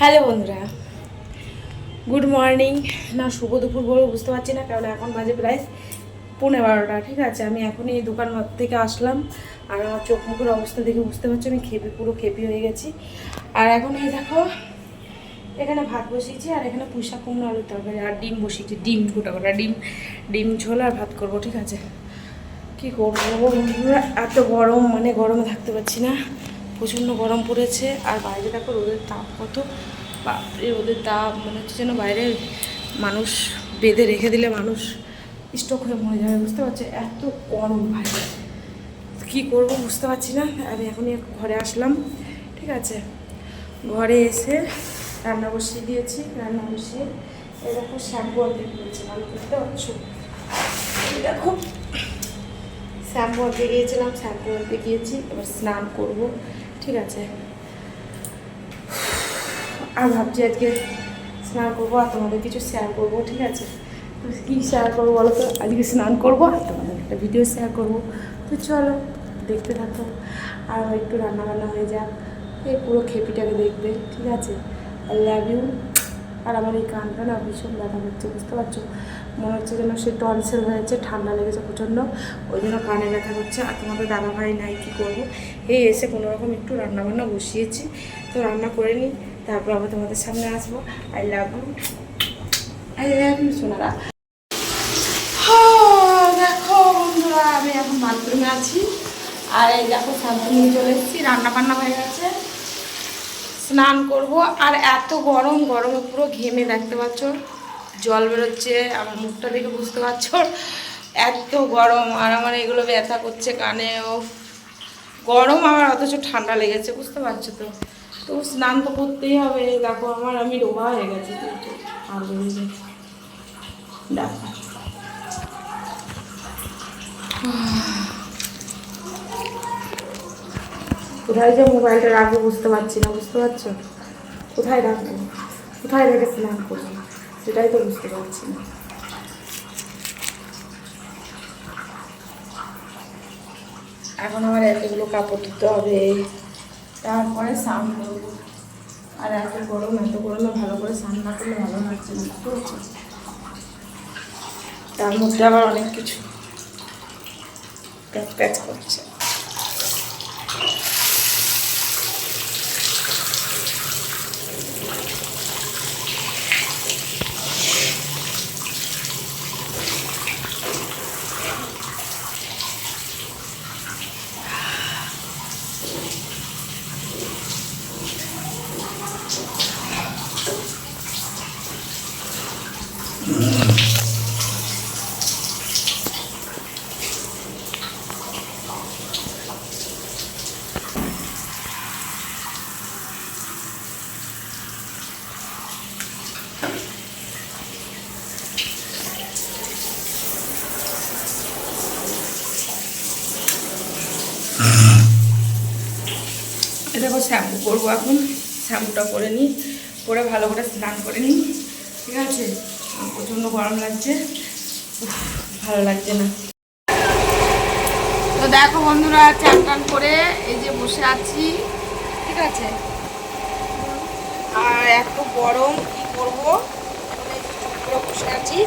Hello বন্ধুরা, good morning. না, শুভ দুপুর বলে বুঝতে পারছি না, কারণ এখন বাজে প্রায় পৌনে বারোটা, ঠিক আছে? আমি এখনই দোকান থেকে আসলাম, আর আমার চোখ মুখের অবস্থা দেখে বুঝতে পারছি, আমি খেপি, পুরো খেপি হয়ে গেছি। আর এখন এই দেখো, এখানে ভাত বসিয়েছি, আর এখানে পুঁইশাক, কুমড়ো, আলুর তরকারি, আর ডিম বসিয়েছি, ডিম, গোটা গোটা ডিম ডিম, ঝোল আর ভাত করব, ঠিক আছে? কি করব এত গরম মানে গরমে থাকতে পারছি না। প্রচণ্ড গরম পড়েছে। আর বাইরে দেখো রোদের তাপ কত। বাপরে, রোদের তাপ, মনে হচ্ছে যেন বাইরে মানুষ বেঁধে রেখে দিলে মানুষ স্টক হয়ে মরে যাবে, বুঝতে পারছ? এত গরম ভাই। কী করব বুঝতে পারছি না। আমি এখনই ঘরে আসলাম, ঠিক আছে? ঘরে এসে রান্না বসিয়ে দিয়েছি, রান্না বসিয়ে এই দেখো শ্যাম্পু আনতে গিয়েছিলাম বুঝতে পারছ? দেখো, শ্যাম্পু আনতে গিয়েছিলাম শ্যাম্পু আনতে গিয়েছি এবার স্নান করব। ঠিক আছে। আর ভাবছি আজকে স্নান করব আর তোমাদের কিছু শেয়ার করব, ঠিক আছে? তো কী শেয়ার করব বলো তো? আজকে স্নান করব আর তোমাদের একটা ভিডিও শেয়ার করব। তো চলো, দেখতে থাকো। আর একটু রান্না বান্না হয়ে যাক। এই পুরো খেপিটাকে দেখবে, ঠিক আছে? আই লাভ ইউ আর আমার এই কানটা না ভীষণ ব্যথা করছে, বুঝতে পারছ? মনে হচ্ছে যেন সে টনসেল হয়েছে, ঠান্ডা লেগেছে প্রচণ্ড। ওই জন্য কানে ব্যথা করছে। আর তোমাদের দাদা ভাই নাই, কী করব? এই এসে কোনো রকম একটু রান্না বান্না বসিয়েছি। তো রান্না করে নিই, তারপর আবার তোমাদের সামনে আসব। I love you I love you Sonara. আমি এখন বাথরুমে আছি। আর এই দেখো নিয়ে চলে এসেছি রান্না বান্না হয়ে গেছে। স্নান করব আর এত গরম, গরমে পুরো ঘেমে, দেখতে পাচ্ছ? জল বেরোচ্ছে, আমার মুখটা দেখে বুঝতে পারছ? এত গরম, আর আমার এগুলো ব্যথা করছে কানে ও গরম আমার অথচ ঠান্ডা লেগেছে, বুঝতে পারছ তো? তো স্নান তো করতেই হবে, দেখো আমার, আমি রোগা হয়ে গেছি আর। দেখো। কোথায় যে মোবাইলটা রাখব বুঝতে পারছি না, বুঝতে পারছ? কোথায় রাখব? কোথায় রেখে স্নান করব সেটাই তো বুঝতে পারছি না। এখন আমার এতগুলো কাপড় ধুতে হবে, তারপরে স্নান করব। আর এত গরম, এত গরমে ভালো করে স্নান না করলে ভালো লাগছে না, বুঝতে পারছ? তার মধ্যে আবার অনেক কিছু প্যাচ প্যাচ করছে দেখো শ্যাম্পু করব এখন। শ্যাম্পুটা করে নিই, করে ভালো করে স্নান করে নিই। ঠিক আছে? প্রচণ্ড গরম লাগছে। ভালো লাগছে না। তো দেখো বন্ধুরা, চান টান করে এই যে বসে আছি। ঠিক আছে? আর এত গরম, কি করব করে বসে আছি।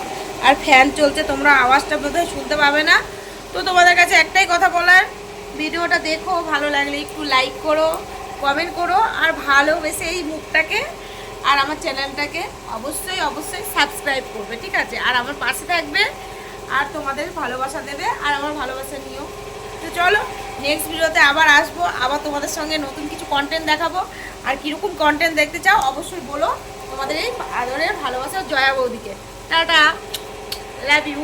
আর ফ্যান চলছে, তোমরা আওয়াজটা বোধহয় শুনতে পাবে না। তো তোমাদের কাছে একটাই কথা বলার, ভিডিওটা দেখো, ভালো লাগলে একটু লাইক করো। কমেন্ট করো আর ভালোবেসে এই মুখটাকে আর আমার চ্যানেলটাকে অবশ্যই অবশ্যই সাবস্ক্রাইব করবে, ঠিক আছে? আর আমার পাশে থাকবে আর তোমাদের ভালোবাসা দেবে আর আমার ভালোবাসা নিও তো চলো নেক্সট ভিডিওতে আবার আসব, আবার তোমাদের সঙ্গে নতুন কিছু কন্টেন্ট দেখাবো। আর কীরকম কন্টেন্ট দেখতে চাও অবশ্যই বলো তোমাদের এই আদরের ভালোবাসা জয়া বৌদিকে। টাটা! Love you